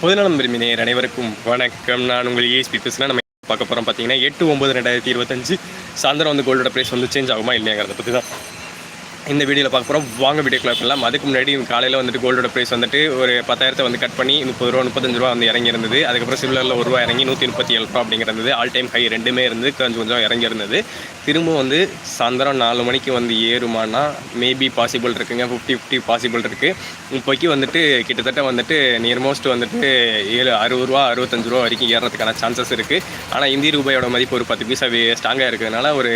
பொதுநலம் விரும்பினேர் அனைவருக்கும் வணக்கம். நான் உங்கள் ஏஎஸ்பி பேசுகிறேன் நம்ம பார்க்க போகிறோம் பார்த்தீங்கன்னா எட்டு ஒம்பது ரெண்டாயிரத்தி இருபத்தஞ்சு சாயந்தரம் வந்து கோல்டோட ப்ரைஸ் வந்து சேஞ்ச் ஆகுமா இல்லையாங்கிறத பற்றி தான் இந்த வீடியோவில் பார்க்க போகிறோம் வாங்க வீடியோ கிளப் பண்ணலாம் அதுக்கு முன்னாடி காலையில் வந்துட்டு கோல்டோட ப்ரைஸ் வந்துட்டு ஒரு பத்தாயிரத்தை வந்து கட் பண்ணி முப்பது ரூபா முப்பத்தஞ்சு ரூபா வந்து இறங்கி இருந்தது அதுக்கப்புறம் சில்வரில் ஒரு ரூபா இறங்கி நூற்றி முப்பத்தி ஏழு ரூபா அப்படிங்கிறது ஆல் டைம் ஹை ரெண்டுமே இருந்து கொஞ்சம் கொஞ்சம் இறங்கி இருந்தது திரும்ப வந்து சாயந்தரம் நாலு மணிக்கு வந்து ஏறுமானா மேபி பாசிபிள் இருக்குங்க. ஃபிஃப்டி ஃபிஃப்டி பாசிபிள் இருக்குது இப்போக்கி வந்துட்டு கிட்டத்தட்ட வந்துட்டு நியர்மோஸ்ட் வந்துட்டு ஏழு அறுபது ரூபா அறுபத்தஞ்சு ரூபா வரைக்கும் ஏறுறதுக்கான சான்சஸ் இருக்குது ஆனால் இந்திய ரூபாயோட மதிப்பு ஒரு பத்து பைசா ஸ்ட்ராங்காக இருக்கிறதுனால ஒரு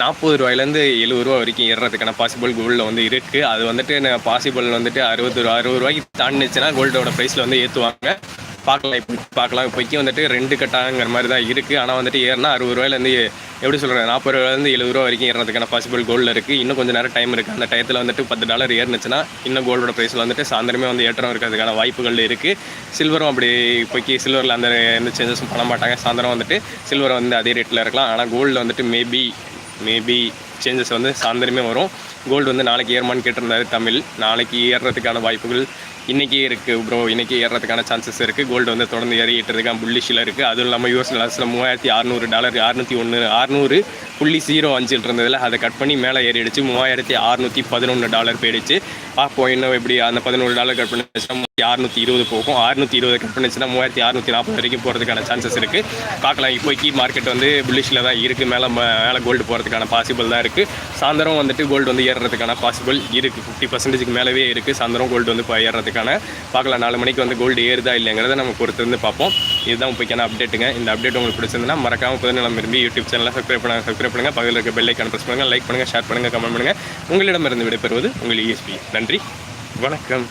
நாற்பது ரூபாயிலேருந்து எழுபது ரூபா வரைக்கும் ஏறுறதுக்கான பாசிபிள் கோல்டில் வந்து இருக்குது அது வந்துட்டு பாசிபிள் வந்துட்டு அறுபது ரூபா அறுபது ரூபாய்க்கு தாண்டிச்சுன்னா கோல்டோட ப்ரைஸில் வந்து ஏற்றுவாங்க பார்க்கலாம் இப்போ பார்க்கலாம். இப்போக்கி வந்துட்டு ரெண்டு கட்டாங்கிற மாதிரி தான் இருக்குது ஆனால் வந்துட்டு ஏறினா அறுபது ரூபாயிலேருந்து எப்படி சொல்கிறேன் நாற்பது ரூபாயிலேருந்து எழுபது ரூபா வரைக்கும் ஏறதுக்கான பாசிபிள் கோல்டில் இருக்குது இன்னும் கொஞ்சம் நேரம் டைம் இருக்குது அந்த டயத்தில் வந்துட்டு பத்து டாலர் ஏறுனுச்சுன்னா இன்னும் கோல்டோட ப்ரைஸில் வந்துட்டு சாயந்தரமே வந்து ஏற்றம் இருக்கிறதுக்கான வாய்ப்புகள் இருக்குது சில்வரும் அப்படி இப்போக்கி சில்வரில் அந்த எந்த சேஞ்சஸும் பண்ண மாட்டாங்க. சாயந்தரம் வந்துட்டு சில்வர் வந்து அதே ரேட்டில் இருக்கலாம். ஆனால் கோல்டில் வந்துட்டு மேபி மேபி சேஞ்சஸ் வந்து சாயந்தரமே வரும். கோல்டு வந்து நாளைக்கு ஏறுமான்னு கேட்டிருந்தாரு தமிழ். நாளைக்கு ஏறுறதுக்கான வாய்ப்புகள் இன்றைக்கி இருக்குது ப்ரோ இன்றைக்கி ஏறுறதுக்கான சான்சஸ் இருக்குது கோல்டு வந்து தொடர்ந்து ஏறிட்டு இருக்கான் புல்லிஷில் இருக்குது அதுவும் இல்லாமல் யூஎஸ் லாஸில் மூவாயிரத்தி அறநூறு டாலர் அறுநூற்றி ஒன்று அறநூறு புள்ளி ஜீரோ அஞ்சில் இருந்ததில் அதை கட் பண்ணி மேலே ஏறிடுச்சு. மூவாயிரத்தி அறநூற்றி பதினொன்று டாலர் போயிடுச்சு. பார்ப்போம் இன்னும் எப்படி அந்த பதினோரு டாலர் கட் பண்ணி அறுநூத்தி இருபது போகும். அறுநூத்தி இருபது கட் பண்ணிச்சுன்னா மூவாயிரத்தி அறுநூத்தி நாற்பது வரைக்கும் போகிறதுக்கான சான்சஸ் இருக்குது பார்க்கலாம். இப்போக்கி மார்க்கெட் வந்து புல்லிஷில் தான் இருக்குது மேலே மேலே கோல்டு போகிறதுக்கான பாசிபிள் தான் இருக்குது சாயந்தரம் வந்துட்டு கோல்டு வந்து ஏறுறதுக்கான பாசிபிள் இருக்குது ஃபிஃப்டி பர்சன்டேஜ்க்கு மேலவே இருக்குது சாயந்தரம் கோல்டு வந்து இப்போ ஏறுறதுக்கான பார்க்கலாம். நாலு மணிக்கு வந்து கோல்டு ஏறுதா இல்லைங்கிறத நம்ம பொறுத்து வந்து பார்ப்போம். இதுதான் இப்போக்கான அப்டேட்டுங்க இந்த அப்டேட் உங்களுக்கு பிடிச்சிருந்தா மறக்காம புதுநலம் விரும்பி யூடியூப் சேனலை சப்ஸ்கிரைப் பண்ண சப்ஸ்கிரைப் பண்ணுங்கள் பக்கத்தில் இருக்க பெல் ஐக்கான ப்ரெஸ் பண்ணுங்கள் லைக் பண்ணுங்கள் ஷேர் பண்ணுங்கள் கமெண்ட் பண்ணுங்கள் உங்களிடமிருந்து விடைபெறுவது உங்கள் இஎஸ்பி நன்றி. வணக்கம்.